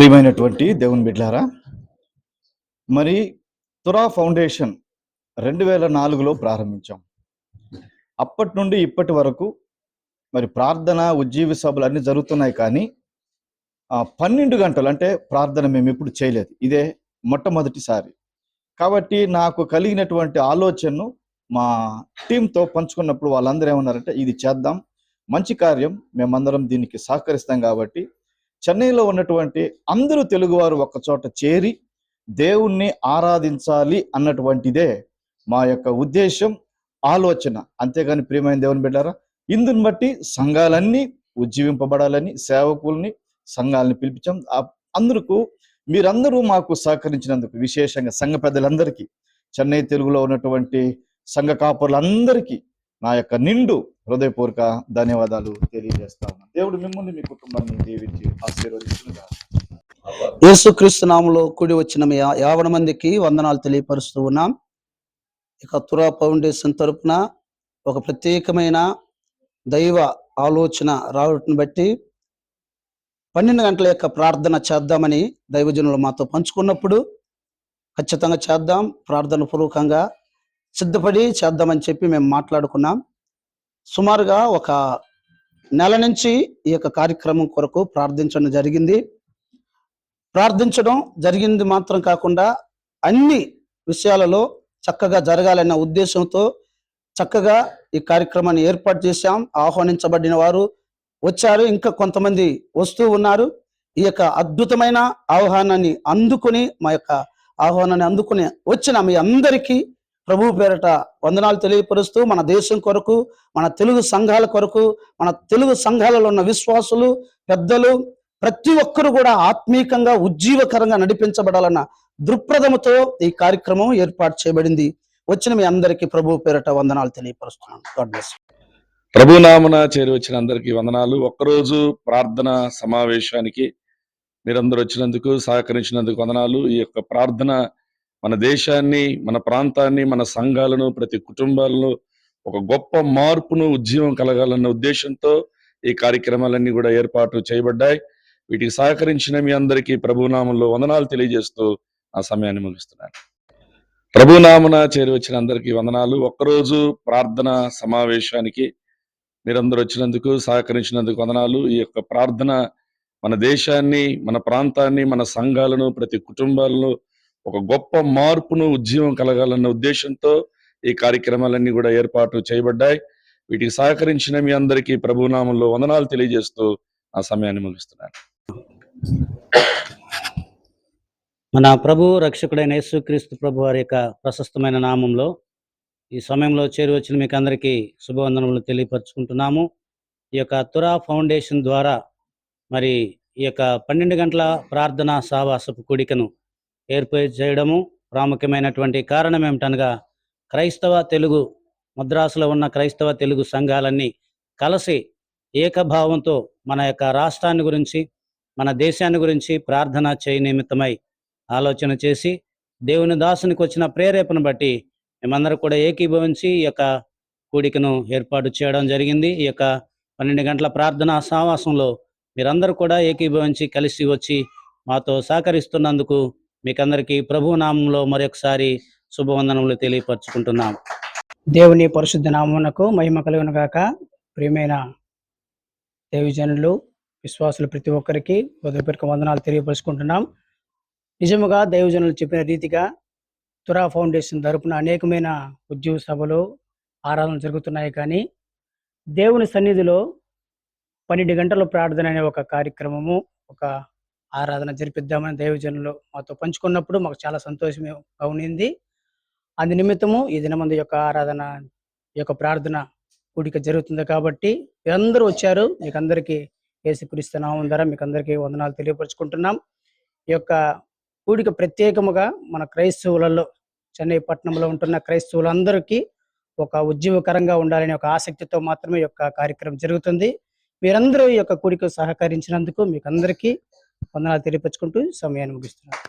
ప్రియమైనటువంటి దేవుని బిడ్లారా మరి తురా ఫౌండేషన్ రెండు వేల నాలుగులో ప్రారంభించాం. అప్పటి నుండి ఇప్పటి వరకు మరి ప్రార్థన ఉజ్జీవి సభలు అన్నీ జరుగుతున్నాయి కానీ పన్నెండు గంటలు అంటే ప్రార్థన మేము ఎప్పుడు చేయలేదు. ఇదే మొట్టమొదటిసారి. కాబట్టి నాకు కలిగినటువంటి ఆలోచనను మా టీంతో పంచుకున్నప్పుడు వాళ్ళందరూ ఏమన్నారంటే ఇది చేద్దాం మంచి కార్యం మేమందరం దీనికి సహకరిస్తాం కాబట్టి చెన్నైలో ఉన్నటువంటి అందరూ తెలుగువారు ఒక చోట చేరి దేవుణ్ణి ఆరాధించాలి అన్నటువంటిదే మా యొక్క ఉద్దేశం ఆలోచన. అంతేగాని ప్రియమైన దేవుని బిడ్డారా ఇందుని బట్టి సంఘాలన్నీ ఉజ్జీవింపబడాలని సేవకుల్ని సంఘాలని పిలిపించాం. ఆ- అందరకు మీరందరూ మాకు సహకరించినందుకు విశేషంగా సంఘ పెద్దలందరికీ చెన్నై తెలుగులో ఉన్నటువంటి సంఘ కాపురులందరికీ నా యొక్క నిండు హృదయపూర్వక ధన్యవాదాలు తెలియజేస్తాను దేవుడు మిమ్మల్ని మీ కుటుంబాన్ని దీవించి ఆశీర్వదిస్తున్నారు యేసుక్రీస్తు నామంలో కూడి వచ్చిన మీ యావన మందికి వందనాలు తెలియపరుస్తూ ఉన్నాం. ఇక తురా ఫౌండేషన్ తరపున ఒక ప్రత్యేకమైన దైవ ఆలోచన రావటం బట్టి పన్నెండు గంటల యొక్క ప్రార్థన చేద్దామని దైవజనులు మాతో పంచుకున్నప్పుడు ఖచ్చితంగా చేద్దాం. ప్రార్థన పూర్వకంగా సిద్ధపడి చేద్దామని చెప్పి మేము మాట్లాడుకున్నాం. సుమారుగా ఒక నెల నుంచి ఈ యొక్క కార్యక్రమం కొరకు ప్రార్థించడం జరిగింది. ప్రార్థించడం జరిగింది మాత్రం కాకుండా అన్ని విషయాలలో చక్కగా జరగాలన్న ఉద్దేశంతో చక్కగా ఈ కార్యక్రమాన్ని ఏర్పాటు చేశాం. ఆహ్వానించబడిన వారు వచ్చారు. ఇంకా కొంతమంది వస్తూ ఉన్నారు. ఈ యొక్క అద్భుతమైన ఆహ్వానాన్ని అందుకుని మా యొక్క ఆహ్వానాన్ని అందుకుని వచ్చిన మీ అందరికీ ప్రభు పేరట వందనాలు తెలియపరుస్తూ మన దేశం కొరకు మన తెలుగు సంఘాల కొరకు మన తెలుగు సంఘాలలో ఉన్న విశ్వాసులు పెద్దలు ప్రతి ఒక్కరు కూడా ఆత్మీకంగా ఉజ్జీవకరంగా నడిపించబడాలన్న దృక్పథముతో ఈ కార్యక్రమం ఏర్పాటు చేయబడింది. వచ్చిన మీ అందరికీ ప్రభు పేరట వందనాలు తెలియపరుస్తున్నాను. గాడ్ బ్లెస్ ప్రభునామన చేరి వచ్చిన అందరికీ వందనాలు. ఒక్కరోజు ప్రార్థన సమావేశానికి మీరందరూ వచ్చినందుకు సహకరించినందుకు వందనాలు. ఈ యొక్క ప్రార్థన మన దేశాన్ని మన ప్రాంతాన్ని మన సంఘాలను ప్రతి కుటుంబాలను ఒక గొప్ప మార్పును ఉద్యమం కలగాలన్న ఉద్దేశంతో ఈ కార్యక్రమాలన్నీ కూడా ఏర్పాటు చేయబడ్డాయి. వీటికి సహకరించిన మీ అందరికీ ప్రభునామంలో వందనాలు తెలియజేస్తూ ఆ సమయాన్ని ముగిస్తున్నాను. ప్రభునామన చేరి వచ్చిన అందరికీ వందనాలు. ఒక్కరోజు ప్రార్థన సమావేశానికి మీరందరూ వచ్చినందుకు సహకరించినందుకు వందనాలు. ఈ యొక్క ప్రార్థన మన దేశాన్ని మన ప్రాంతాన్ని మన సంఘాలను ప్రతి కుటుంబాలను ఒక గొప్ప మార్పును ఉద్యమం కలగాలన్న ఉద్దేశంతో ఈ కార్యక్రమాలన్నీ కూడా ఏర్పాటు చేయబడ్డాయి. వీటికి సహకరించిన మీ అందరికీ ప్రభునామంలో వందనాలు తెలియజేస్తూ ఆ సమయాన్ని ముగిస్తున్నాను. మన ప్రభు రక్షకుడైన యేసుక్రీస్తు ప్రభు వారి యొక్క ప్రశస్తమైన నామంలో ఈ సమయంలో చేరి వచ్చిన మీకు అందరికీ శుభవందనములు తెలియపరచుకుంటున్నాము. ఈ యొక్క తురా ఫౌండేషన్ ద్వారా మరి ఈ యొక్క పన్నెండు గంటల ప్రార్థనా సావాసపు కూడికను ఏర్పాటు చేయడము ప్రాముఖ్యమైనటువంటి కారణం ఏమిటనగా క్రైస్తవ తెలుగు మద్రాసులో ఉన్న క్రైస్తవ తెలుగు సంఘాలన్నీ కలిసి ఏకభావంతో మన యొక్క రాష్ట్రాన్ని గురించి మన దేశాన్ని గురించి ప్రార్థన చేయ నిమిత్తమై ఆలోచన చేసి దేవుని దాసునికి వచ్చిన ప్రేరేపణ బట్టి మేమందరూ కూడా ఏకీభవించి ఈ యొక్క కూడికను ఏర్పాటు చేయడం జరిగింది. ఈ యొక్క పన్నెండు గంటల ప్రార్థనా సావాసంలో మీరందరూ కూడా ఏకీభవించి కలిసి వచ్చి మాతో సహకరిస్తున్నందుకు మీకందరికీ ప్రభు నామంలో మరొకసారి శుభవందనములు తెలియపరచుకుంటున్నాం దేవుని పరిశుద్ధ నామమునకు మహిమ కలుగును ప్రియమైన దేవిజనులు విశ్వాసులు ప్రతి ఒక్కరికి హృదయపూర్వక వందనాలు తెలియపరుచుకుంటున్నాం. నిజముగా దైవజనులు చెప్పిన రీతిగా తురా ఫౌండేషన్ తరపున అనేకమైన ఉద్యోగ సభలు ఆరాధనలు జరుగుతున్నాయి కానీ దేవుని సన్నిధిలో పన్నెండు గంటల ప్రార్థన అనే ఒక కార్యక్రమము ఒక ఆరాధన జరిపిద్దామని దైవజనులు మాతో పంచుకున్నప్పుడు మాకు చాలా సంతోషంగా ఉన్నింది అందు నిమిత్తము ఈ దినమందు యొక్క ఆరాధన ఈ యొక్క ప్రార్థన కూడిక జరుగుతుంది కాబట్టి మీరందరూ వచ్చారు. మీకు అందరికీ ఏసుక్రీస్తునామం ద్వారా మీకు అందరికీ వందనాలు తెలియపరుచుకుంటున్నాం. ఈ యొక్క కూడిక ప్రత్యేకముగా మన క్రైస్తవులలో చెన్నై పట్టణంలో ఉంటున్న క్రైస్తవులందరికీ ఒక ఉద్యమకరంగా ఉండాలనే ఒక ఆసక్తితో మాత్రమే ఈ యొక్క కార్యక్రమం జరుగుతుంది. మీరందరూ ఈ యొక్క కూడిక సహకరించినందుకు మీకు అందరికీ వందనాలు తెలియపరుచుకుంటూ సమయాన్ని ముగిస్తున్నారు